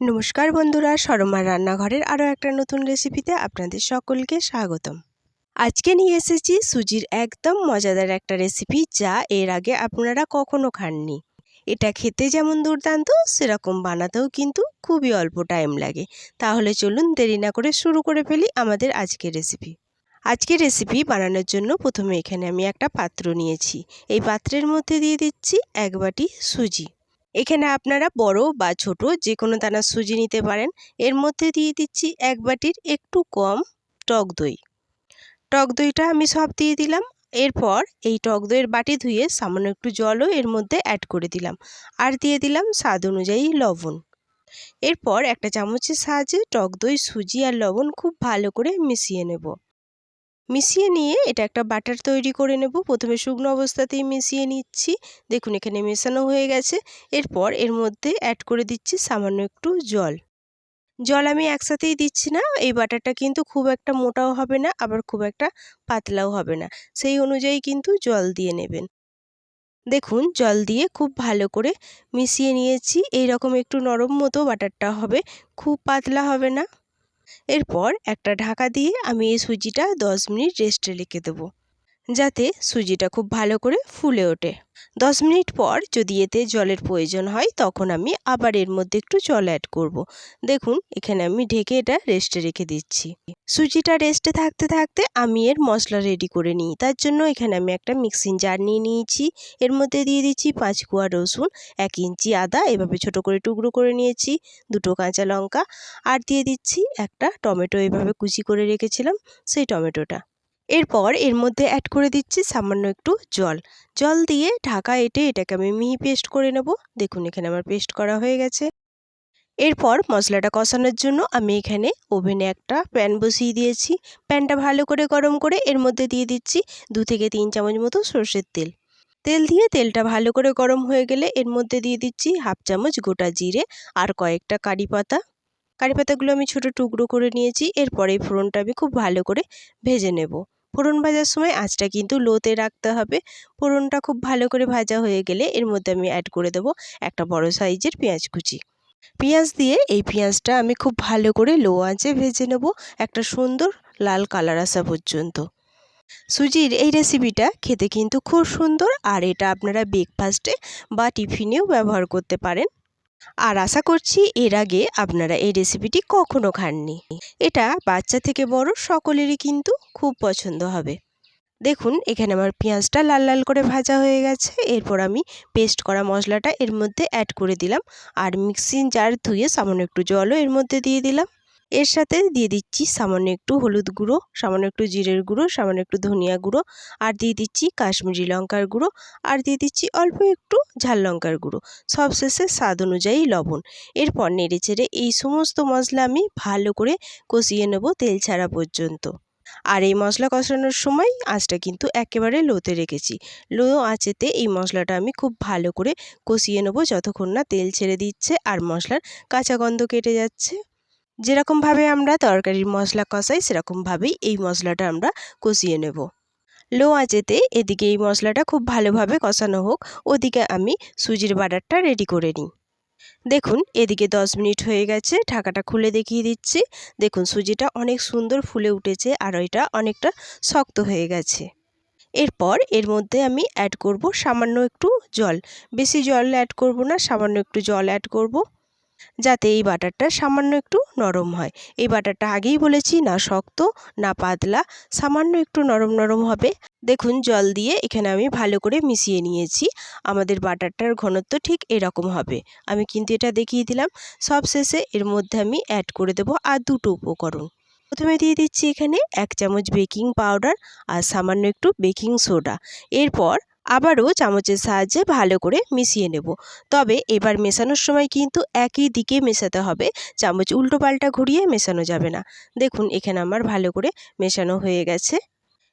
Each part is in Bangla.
নমস্কার বন্ধুরা, সরমার রান্নাঘরের আরও একটা নতুন রেসিপিতে আপনাদের সকলকে স্বাগতম। আজকে নিয়ে এসেছি সুজির একদম মজাদার একটা রেসিপি যা এর আগে আপনারা কখনো খাননি। এটা খেতে যেমন দুর্দান্ত, সেরকম বানাতেও কিন্তু খুবই অল্প টাইম লাগে। তাহলে চলুন দেরি না করে শুরু করে ফেলি আমাদের আজকের রেসিপি আজকের রেসিপি বানানোর জন্য প্রথমে এখানে আমি একটা পাত্র নিয়েছি। এই পাত্রের মধ্যে দিয়ে দিচ্ছি এক বাটি সুজি। এখানে আপনারা বড় বা ছোট যে কোনো দানা সুজি নিতে পারেন। এর মধ্যে দিয়ে দিচ্ছি এক বাটির একটু কম টক দই। টক দইটা আমি সব দিয়ে দিলাম। এরপর এই টক দইয়ের বাটি ধুয়ে সামান্য একটু জলও এর মধ্যে অ্যাড করে দিলাম। আর দিয়ে দিলাম স্বাদ অনুযায়ী লবণ। এরপর একটা চামচের সাহায্যে টক দই, সুজি আর লবণ খুব ভালো করে মিশিয়ে নেব। মিশিয়ে নিয়ে এটা একটা বাটার তৈরি করে নেব। প্রথমে শুকনো অবস্থাতেই মিশিয়ে নিচ্ছি। দেখুন, এখানে মেশানো হয়ে গেছে। এরপর এর মধ্যে অ্যাড করে দিচ্ছি সামান্য একটু জল। জল আমি একসাথেই দিচ্ছি না, এই বাটারটা কিন্তু খুব একটা মোটাও হবে না, আবার খুব একটা পাতলাও হবে না। সেই অনুযায়ী কিন্তু জল দিয়ে নেবেন। দেখুন, জল দিয়ে খুব ভালো করে মিশিয়ে নিয়েছি। এই রকম একটু নরম মতো বাটারটা হবে। খুব পাতলা হবে না। এরপর একটা ঢাকা দিয়ে আমি এই সুজিটা দশ মিনিট রেস্টে রেখে দেবো। যাতে সুজিটা খুব ভালো করে ফুলে ওঠে। দশ মিনিট পর যদি এতে জলের প্রয়োজন হয়, তখন আমি আবার এর মধ্যে একটু জল অ্যাড করব। দেখুন, এখানে আমি ঢেকে এটা রেস্টে রেখে দিচ্ছি। সুজিটা রেস্টে থাকতে থাকতে আমি এর মশলা রেডি করে নিই। তার জন্য এখানে আমি একটা মিক্সিং জার নিয়ে নিয়েছি। এর মধ্যে দিয়ে দিচ্ছি পাঁচ কুয়া রসুন, এক ইঞ্চি আদা, এভাবে ছোট করে টুকরো করে নিয়েছি, দুটো কাঁচা লঙ্কা, আর দিয়ে দিচ্ছি একটা টমেটো। এভাবে কুচি করে রেখেছিলাম, সেই টমেটোটা। এরপর এর মধ্যে অ্যাড করে দিচ্ছি সামান্য একটু জল। জল দিয়ে ঢাকা এঁটে এটাকে আমি মিহি পেস্ট করে নেব। দেখুন, এখানে আমার পেস্ট করা হয়ে গেছে। এরপর মশলাটা কষানোর জন্য আমি এখানে ওভেনে একটা প্যান বসিয়ে দিয়েছি। প্যানটা ভালো করে গরম করে এর মধ্যে দিয়ে দিচ্ছি দু থেকে তিন চামচ মতো সর্ষের তেল। তেল দিয়ে তেলটা ভালো করে গরম হয়ে গেলে এর মধ্যে দিয়ে দিচ্ছি হাফ চামচ গোটা জিরে আর কয়েকটা কারি পাতা। কারি পাতাগুলো আমি ছোটো টুকরো করে নিয়েছি। এরপরে এই ফোড়নটা আমি খুব ভালো করে ভেজে নেব। ফোড়ন ভাজার সময় আঁচটা কিন্তু লোতে রাখতে হবে। ফোড়নটা খুব ভালো করে ভাজা হয়ে গেলে এর মধ্যে আমি অ্যাড করে দেবো একটা বড় সাইজের পেঁয়াজ কুচি। পেঁয়াজ দিয়ে এই পেঁয়াজটা আমি খুব ভালো করে লো আঁচে ভেজে নেব একটা সুন্দর লাল কালার আসা পর্যন্ত। সুজির এই রেসিপিটা খেতে কিন্তু খুব সুন্দর, আর এটা আপনারা ব্রেকফাস্টে বা টিফিনেও ব্যবহার করতে পারেন। আর আশা করছি এর আগে আপনারা এই রেসিপিটি কখনো খাননি। এটা বাচ্চা থেকে বড় সকলেরই কিন্তু খুব পছন্দ হবে। দেখুন, এখানে আমার পেঁয়াজটা লাল লাল করে ভাজা হয়ে গেছে। এরপর আমি পেস্ট করা মশলাটা এর মধ্যে অ্যাড করে দিলাম। আর মিক্সিং জার ধুয়ে সামান্য একটু জলও এর মধ্যে দিয়ে দিলাম। এর সাথে দিয়ে দিচ্ছি সামান্য একটু হলুদ গুঁড়ো, সামান্য একটু জিরের গুঁড়ো, সামান্য একটু ধনিয়া গুঁড়ো, আর দিয়ে দিচ্ছি কাশ্মীরি লঙ্কার গুঁড়ো, আর দিয়ে দিচ্ছি অল্প একটু ঝাল লঙ্কার গুঁড়ো, সব শেষে স্বাদ অনুযায়ী লবণ। এরপর নেড়ে চেড়ে এই সমস্ত মশলা আমি ভালো করে কষিয়ে নেব তেল ছাড়া পর্যন্ত। আর এই মশলা কষানোর সময় আঁচটা কিন্তু একেবারে লোতে রেখেছি। লো আঁচেতে এই মশলাটা আমি খুব ভালো করে কষিয়ে নেব যতক্ষণ না তেল ছেড়ে দিচ্ছে আর মশলার কাঁচা গন্ধ কেটে যাচ্ছে। যেরকমভাবে আমরা তরকারির মশলা কষাই, সেরকমভাবেই এই মশলাটা আমরা কষিয়ে নেব। লো আঁচেতে এদিকে এই মশলাটা খুব ভালোভাবে কষানো হোক, ওদিকে আমি সুজির বাটারটা রেডি করে নিই। দেখুন, এদিকে দশ মিনিট হয়ে গেছে, ঢাকাটা খুলে দেখিয়ে দিচ্ছি। দেখুন, সুজিটা অনেক সুন্দর ফুলে উঠেছে আর ওইটা অনেকটা শক্ত হয়ে গেছে। এরপর এর মধ্যে আমি অ্যাড করব সামান্য একটু জল। বেশি জল অ্যাড করব না, সামান্য একটু জল অ্যাড করব। যাতে এই বাটারটা সামান্য একটু নরম হয়। এই বাটারটা আগেই বলেছি, না শক্ত, না পাতলা, সামান্য একটু নরম নরম হবে। দেখুন, জল দিয়ে এখানে আমি ভালো করে মিশিয়ে নিয়েছি। আমাদের বাটারটার ঘনত্ব ঠিক এরকম হবে। আমি কিন্তু এটা দেখিয়ে দিলাম। সব শেষে এর মধ্যে আমি অ্যাড করে দেবো আর দুটো উপকরণ। প্রথমে দিয়ে দিচ্ছি এখানে এক চামচ বেকিং পাউডার আর সামান্য একটু বেকিং সোডা এরপর আবারও চামচের সাহায্যে ভালো করে মিশিয়ে নেব। তবে এবার মেশানোর সময় কিন্তু একই দিকে মেশাতে হবে। চামচ উল্টো পাল্টা ঘুরিয়ে মেশানো যাবে না। দেখুন, এখানে আমার ভালো করে মেশানো হয়ে গেছে।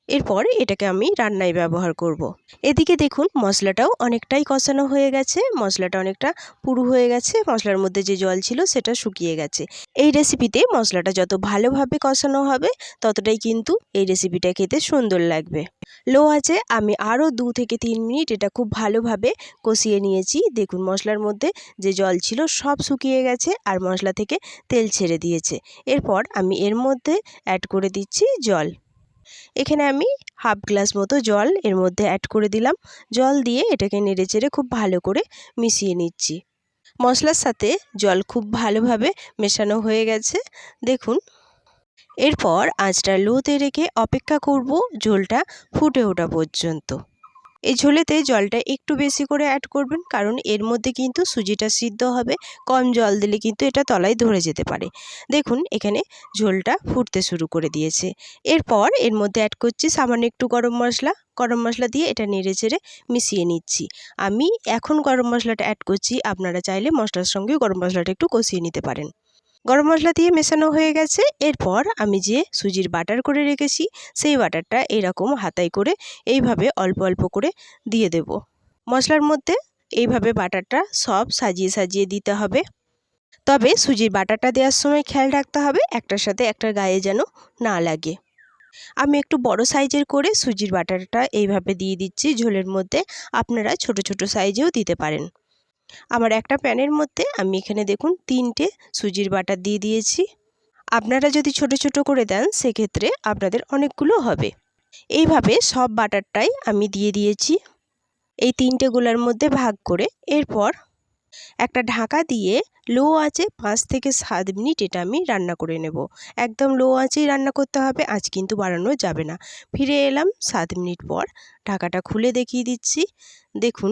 এরপর এটাকে আমি রান্নায় ব্যবহার করব। এদিকে দেখুন, মশলাটাও অনেকটাই কষানো হয়ে গেছে। মশলাটা অনেকটা পুরু হয়ে গেছে। মশলার মধ্যে যে জল ছিল সেটা শুকিয়ে গেছে। এই রেসিপিতে মশলাটা যত ভালোভাবে কষানো হবে, ততটাই কিন্তু এই রেসিপিটা খেতে সুন্দর লাগবে। লো আছে, আমি আরও দু থেকে তিন মিনিট এটা খুব ভালোভাবে কষিয়ে নিয়েছি। দেখুন, মশলার মধ্যে যে জল ছিল সব শুকিয়ে গেছে আর মশলা থেকে তেল ছেড়ে দিয়েছে। এরপর আমি এর মধ্যে অ্যাড করে দিচ্ছি জল। এখানে আমি হাফ গ্লাস মতো জল এর মধ্যে অ্যাড করে দিলাম। জল দিয়ে এটাকে নেড়ে চেড়ে খুব ভালো করে মিশিয়ে নিচ্ছি। মশলার সাথে জল খুব ভালোভাবে মেশানো হয়ে গেছে। দেখুন, এরপর আঁচটা লোতে রেখে অপেক্ষা করব ঝোলটা ফুটে ওঠা পর্যন্ত। এই ঝোলেতে জলটা একটু বেশি করে অ্যাড করবেন, কারণ এর মধ্যে কিন্তু সুজিটা সিদ্ধ হবে। কম জল দিলে কিন্তু এটা তলায় ধরে যেতে পারে। দেখুন, এখানে ঝোলটা ফুটতে শুরু করে দিয়েছে। এরপর এর মধ্যে অ্যাড করছি সামান্য একটু গরম মশলা। গরম মশলা দিয়ে এটা নেড়ে চেড়ে মিশিয়ে নিচ্ছি। আমি এখন গরম মশলাটা অ্যাড করছি। আপনারা চাইলে মশলার সঙ্গেও গরম মশলাটা একটু কষিয়ে নিতে পারেন। গরম মশলা দিয়ে মেশানো হয়ে গেছে। এরপর আমি যে সুজির বাটার করে রেখেছি, সেই বাটারটা এরকম হাতায় করে এইভাবে অল্প অল্প করে দিয়ে দেব। মশলার মধ্যে এইভাবে বাটারটা সব সাজিয়ে সাজিয়ে দিতে হবে। তবে সুজির বাটারটা দেওয়ার সময় খেয়াল রাখতে হবে, একটার সাথে একটার গায়ে যেন না লাগে। আমি একটু বড় সাইজের করে সুজির বাটারটা এইভাবে দিয়ে দিচ্ছি, ঝোলের মধ্যে আপনারা ছোট ছোট সাইজেও দিতে পারেন। আমার একটা প্যানের মধ্যে আমি এখানে দেখুন তিনটে সুজির বাটার দিয়ে দিয়েছি। আপনারা যদি ছোট ছোট করে দেন, সেক্ষেত্রে আপনাদের অনেকগুলো হবে। এইভাবে সব বাটারটাই আমি দিয়ে দিয়েছি। এই তিনটে গোলার মধ্যে ভাগ করে এরপর একটা ঢাকা দিয়ে লো আঁচে পাঁচ থেকে সাত মিনিট এটা আমি রান্না করে নেব। একদম লো আঁচেই রান্না করতে হবে, আঁচ কিন্তু বাড়ানো যাবে না। ফিরে এলাম সাত মিনিট পর, ঢাকাটা খুলে দেখিয়ে দিচ্ছি। দেখুন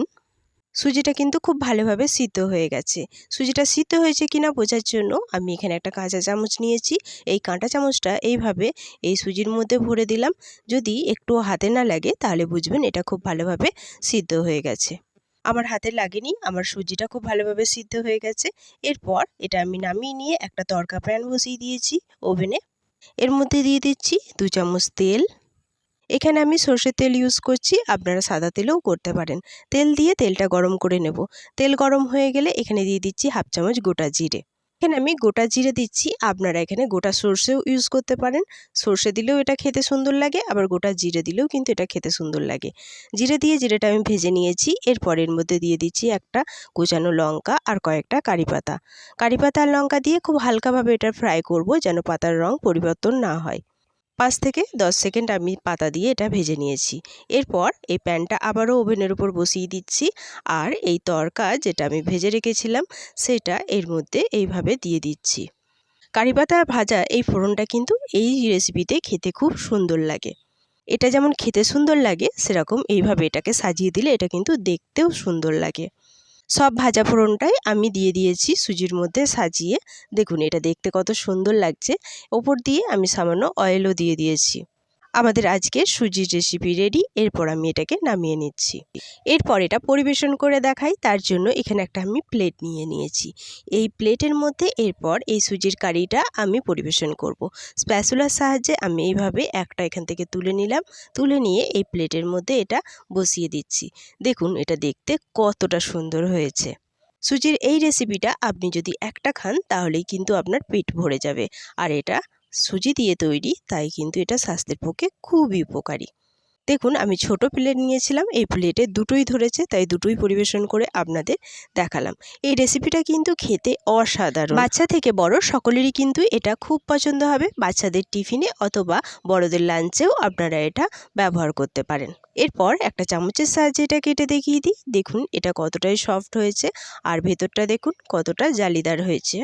সুজিটা কিন্তু খুব ভালোভাবে সিদ্ধ হয়ে গেছে। সুজিটা সিদ্ধ হয়েছে কিনা বোঝার জন্য আমি এখানে একটা কাঁচা চামচ নিয়েছি। এই কাঁটা চামচটা এইভাবে এই সুজির মধ্যে ভরে দিলাম। যদি একটু হাতে না লাগে তাহলে বুঝবেন এটা খুব ভালোভাবে সিদ্ধ হয়ে গেছে। আমার হাতে লাগেনি, আমার সুজিটা খুব ভালোভাবে সিদ্ধ হয়ে গেছে। এরপর এটা আমি নামিয়ে নিয়ে একটা তরকা প্যান বসিয়ে দিয়েছি ওভেনে। এর মধ্যে দিয়ে দিচ্ছি দু চামচ তেল। এখানে আমি সর্ষের তেল ইউজ করছি, আপনারা সাদা তেলেও করতে পারেন। তেল দিয়ে তেলটা গরম করে নেব। তেল গরম হয়ে গেলে এখানে দিয়ে দিচ্ছি হাফ চামচ গোটা জিরে। এখানে আমি গোটা জিরে দিচ্ছি, আপনারা এখানে গোটা সর্ষেও ইউজ করতে পারেন। সর্ষে দিলেও এটা খেতে সুন্দর লাগে, আবার গোটা জিরে দিলেও কিন্তু এটা খেতে সুন্দর লাগে। জিরে দিয়ে জিরেটা আমি ভেজে নিয়েছি, এরপর এর মধ্যে দিয়ে দিচ্ছি একটা কুচানো লঙ্কা আর কয়েকটা কারি পাতা। কারি পাতা আর লঙ্কা দিয়ে খুব হালকাভাবে এটা ফ্রাই করব যেন পাতার রং পরিবর্তন না হয়। পাঁচ থেকে দশ সেকেন্ড আমি পাতা দিয়ে এটা ভেজে নিয়েছি। এরপর এই প্যানটা আবারও ওভেনের উপর বসিয়ে দিচ্ছি আর এই তরকা যেটা আমি ভেজে রেখেছিলাম সেটা এর মধ্যে এইভাবে দিয়ে দিচ্ছি। কারি পাতা ভাজা এই ফোড়নটা কিন্তু এই রেসিপিতে খেতে খুব সুন্দর লাগে। এটা যেমন খেতে সুন্দর লাগে, সেরকম এইভাবে এটাকে সাজিয়ে দিলে এটা কিন্তু দেখতেও সুন্দর লাগে। সব ভাজা ফোড়নটাই আমি দিয়ে দিয়েছি সুজির মধ্যে সাজিয়ে। দেখুন, এটা দেখতে কত সুন্দর লাগছে। ওপর দিয়ে আমি সামান্য অয়েলও দিয়ে দিয়েছি। আমাদের আজকে সুজির রেসিপি রেডি এরপর আমি এটাকে নামিয়ে নিচ্ছি। এরপর এটা পরিবেশন করে দেখাই, তার জন্য এখানে একটা আমি প্লেট নিয়ে নিয়েছি। এই প্লেটের মধ্যে এরপর এই সুজির কারিটা আমি পরিবেশন করব। স্প্যাসুলার সাহায্যে আমি এইভাবে একটা এখান থেকে তুলে নিলাম, তুলে নিয়ে এই প্লেটের মধ্যে এটা বসিয়ে দিচ্ছি। দেখুন, এটা দেখতে কতটা সুন্দর হয়েছে। সুজির এই রেসিপিটা আপনি যদি একটা খান, তাহলেই কিন্তু আপনার পেট ভরে যাবে। আর এটা সুজি দিয়ে তৈরি, তাই কিন্তু এটা স্বাস্থ্যের পক্ষে খুবই উপকারী। দেখুন, আমি ছোট প্লেট নিয়েছিলাম, এই প্লেটে দুটোই ধরেছে, তাই দুটোই পরিবেশন করে আপনাদের দেখালাম। এই রেসিপিটা কিন্তু খেতে অসাধারণ। বাচ্চা থেকে বড় সকলেরই কিন্তু এটা খুব পছন্দ হবে। বাচ্চাদের টিফিনে অথবা বড়দের লাঞ্চেও আপনারা এটা ব্যবহার করতে পারেন। এরপর একটা চামচের সাহায্যে এটা কেটে দেখিয়ে দিই। দেখুন, এটা কতটাই সফট হয়েছে, আর ভেতরটা দেখুন কতটা জালিদার হয়েছে।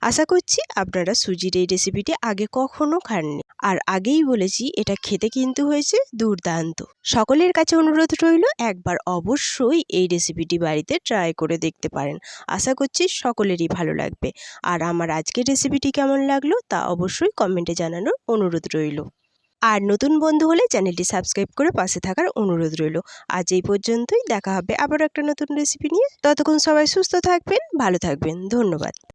আশা করছি আপনারা সুজির এই রেসিপিটি আগে কখনো খাননি। আর আগেই বলেছি, এটা খেতে কিন্তু হয়েছে দুর্দান্ত। সকলের কাছে অনুরোধ রইল, একবার অবশ্যই এই রেসিপিটি বাড়িতে ট্রাই করে দেখতে পারেন। আশা করছি সকলেরই ভালো লাগবে। আর আমার আজকের রেসিপিটি কেমন লাগল তা অবশ্যই কমেন্টে জানানোর অনুরোধ রইল। আর নতুন বন্ধু হলে চ্যানেলটি সাবস্ক্রাইব করে পাশে থাকার অনুরোধ রইল। আজ এই পর্যন্তই, দেখা হবে আবার একটা নতুন রেসিপি নিয়ে। ততক্ষণ সবাই সুস্থ থাকবেন, ভালো থাকবেন। ধন্যবাদ।